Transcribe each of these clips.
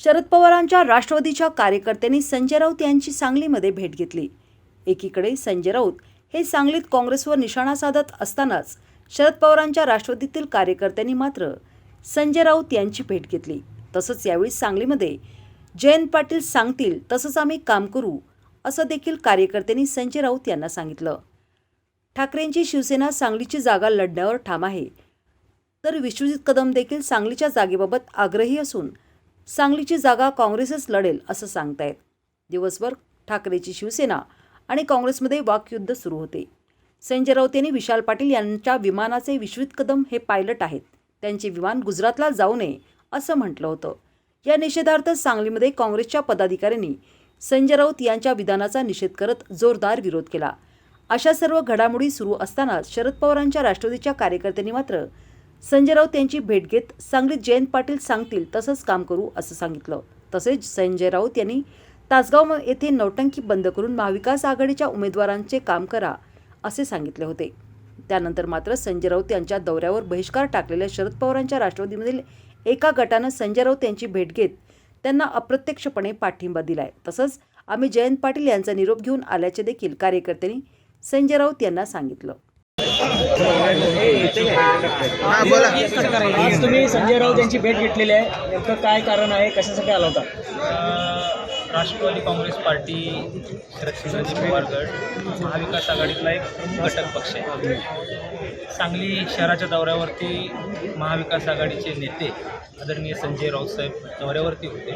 शरद पवारांच्या राष्ट्रवादीच्या कार्यकर्त्यांनी संजय राऊत यांची सांगलीमध्ये भेट घेतली. एकीकडे संजय राऊत हे सांगलीत काँग्रेसवर निशाणा साधत असतानाच शरद पवारांच्या राष्ट्रवादीतील कार्यकर्त्यांनी मात्र संजय राऊत यांची भेट घेतली. तसंच यावेळी सांगलीमध्ये जयंत पाटील सांगतील तसंच आम्ही काम करू असं देखील कार्यकर्त्यांनी संजय राऊत यांना सांगितलं. ठाकरेंची शिवसेना सांगलीची जागा लढण्यावर ठाम आहे. तर विश्वजित कदम देखील सांगलीच्या जागेबाबत आग्रही असून सांगलीची जागा काँग्रेसच लढेल असं सांगतायत. दिवसभर ठाकरेची शिवसेना आणि काँग्रेसमध्ये वाकयुद्ध सुरू होते. संजय राऊत यांनी विशाल पाटील यांच्या विमानाचे विश्वित कदम हे पायलट आहेत. त्यांचे विमान गुजरातला जाऊ नये असं म्हटलं होतं. या निषेधार्थ सांगलीमध्ये काँग्रेसच्या पदाधिकाऱ्यांनी संजय राऊत यांच्या विधानाचा निषेध करत जोरदार विरोध केला. अशा सर्व घडामोडी सुरू असताना शरद पवारांच्या राष्ट्रवादीच्या कार्यकर्त्यांनी मात्र संजय राऊत यांची भेट घेत सांगलीत जयंत पाटील सांगतील तसंच काम करू असं सांगितलं. तसेच संजय राऊत यांनी तासगाव येथे नौटंकी बंद करून महाविकास आघाडीच्या उमेदवारांचे काम करा असे सांगितले होते. त्यानंतर मात्र संजय राऊत यांच्या दौऱ्यावर बहिष्कार टाकलेल्या शरद पवारांच्या राष्ट्रवादीमधील एका गटानं संजय राऊत यांची भेट घेत त्यांना अप्रत्यक्षपणे पाठिंबा दिलाय. तसंच आम्ही जयंत पाटील यांचा निरोप घेऊन आल्याचे देखील कार्यकर्त्यांनी संजय राऊत यांना सांगितलं. हा बोला. आज तुम्ही संजय राऊत यांची भेट घेतलेली आहे. नेमकं काय कारण आहे? कशासाठी आला होता? राष्ट्रवादी काँग्रेस पार्टी शरदचंद्रजी पवार गट महाविकास आघाडीतला एक प्रमुख घटक पक्ष आहे. सांगली शहराच्या दौऱ्यावरती महाविकास आघाडीचे नेते आदरणीय संजय राऊत साहेब दौऱ्यावरती होते.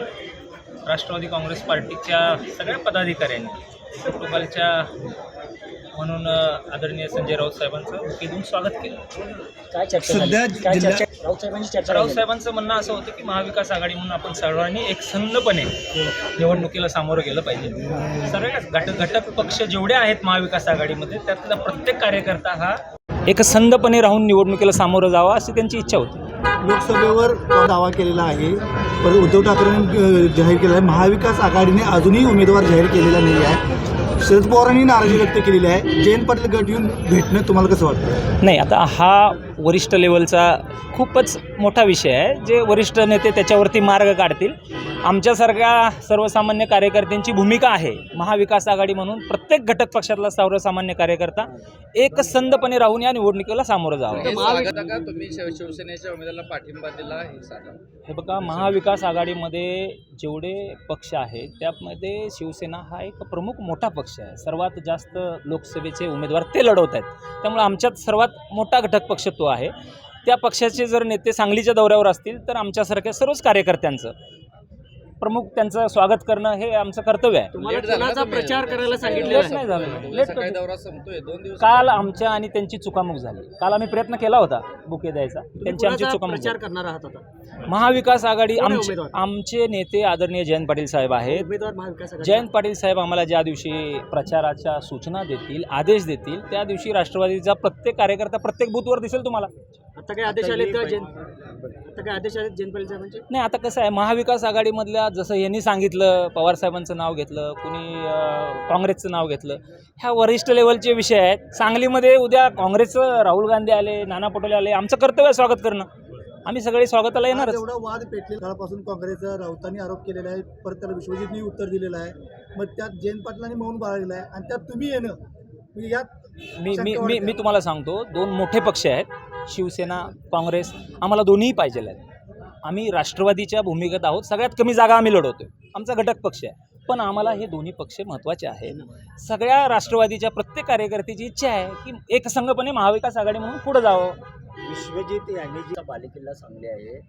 राष्ट्रवादी काँग्रेस पार्टीच्या सगळ्या पदाधिकाऱ्यांनी प्रोटोकॉलच्या म्हणून आदरणीय संजय राऊत साहेबांचं केंद्रून स्वागत केलं. काय चर्चा झाली? सध्या काय जिल्हा- चर्चा राऊत साहेबांची चर्चा राऊत झाली. साहेबांचं म्हणणं असं होतं की महाविकास आघाडी म्हणून आपण सर्वांनी एक संघपणे निवडणुकीला सामोरं गेलं पाहिजे. सर्व घट घटक पक्ष जेवढे आहेत महाविकास आघाडीमध्ये त्यातला प्रत्येक कार्यकर्ता हा एक संघपणे राहून निवडणुकीला सामोरं जावा अशी त्यांची इच्छा होती. लोकसभेवर दावा केलेला आहे. परत उद्धव ठाकरेंनी अ, जाहीर केलेला आहे. महाविकास आघाडीने अजूनही उमेदवार जाहीर केलेला नाही आहे. शरद पवारांनी नाराजी व्यक्त केलेली आहे. जयंत पाटील गट येऊन भेटणं तुम्हाला कसं वाटतं? नाही आता हा वरिष्ठ लेवलचा खूपच मोठा विषय आहे. जे वरिष्ठ नेते त्याच्यावरती मार्ग काढतील. आमच्यासारख्या सर्वसामान्य कार्यकर्त्यांची भूमिका आहे. महाविकास आघाडी म्हणून प्रत्येक घटक पक्षातला सर्वसामान्य कार्यकर्ता एक संधपणे राहून या निवडणुकीला सामोरं जावं. हे स्वागत आहे का? तुम्ही शिव- शिवसेनेच्या उमेदवाराला पाठिंबा दिला हे बघा महाविकास आघाडीमध्ये जेवढे पक्ष आहेत त्यामध्ये शिवसेना हा एक प्रमुख मोठा पक्ष आहे. सर्वात जास्त लोकसभेचे उमेदवार ते लढवत आहेत. त्यामुळे आमच्यात सर्वात मोठा घटक पक्ष तो आहे. त्या पक्षाचे जर नेते सांगलीच्या दौऱ्यावर असतील तर आमच्यासारख्या सर्वच कार्यकर्त्यांचं प्रमुख त्यांचं स्वागत करणं हे आमचं कर्तव्य आहे? प्रचार करायला दिवस काल आमच्या आणि त्यांची चुकामुक झाली. काल आम्ही प्रयत्न केला होता बुके द्यायचा. त्यांची आमची चुकामुक प्रचार. करणार आहात महाविकास आघाडी आमचे नेते आदरणीय जयंत पाटील साहेब आहेत. जयंत पाटील साहेब आम्हाला ज्या दिवशी प्रचाराच्या सूचना देतील आदेश देतील त्या दिवशी राष्ट्रवादीचा प्रत्येक कार्यकर्ता प्रत्येक बूथवर दिसेल तुम्हाला. आता काय आदेश आलेत का जयंत आता काय आदेश आलेत जयंत पाटील साहेबांचे? नाही आता कसं आहे महाविकास आघाडीमधल्या जसं यांनी सांगितलं पवार साहेबांचं नाव घेतलं कुणी काँग्रेसचं नाव घेतलं ह्या वरिष्ठ लेवलचे विषय आहेत. सांगलीमध्ये उद्या काँग्रेसचं राहुल गांधी आले नाना पटोले आले आमचं कर्तव्य स्वागत करणं. आम्ही सगळे स्वागताला आज येणारच. एवढा वाद पेटले काळापासून काँग्रेसचा राऊतांनी आरोप केलेला आहे. परत त्याला विश्वजितनी उत्तर दिलेलं आहे. मग त्यात जयंत पाटलांनी मौन बाळगलं आहे. आणि त्यात तुम्ही येणं. म्हणजे यात मी मी मी. मी तुम्हाला सांगतो दोन मोठे पक्ष आहेत. शिवसेना काँग्रेस आम्हाला दोन्हीही पाहिजे आहेत. आम्ही राष्ट्रवादीच्या भूमिकेत आहोत. सगळ्यात कमी जागा आम्ही लढवतोय. आमचा घटक पक्ष आहे. पण आम्हाला हे दोन्ही पक्ष महत्त्वाचे आहेत. सगळ्या राष्ट्रवादीच्या प्रत्येक कार्यकर्त्याची इच्छा आहे की एक संघपणे महाविकास आघाडी म्हणून पुढे जावं. विश्वजित यांनी जी बालेकिल्ला सांगली आहे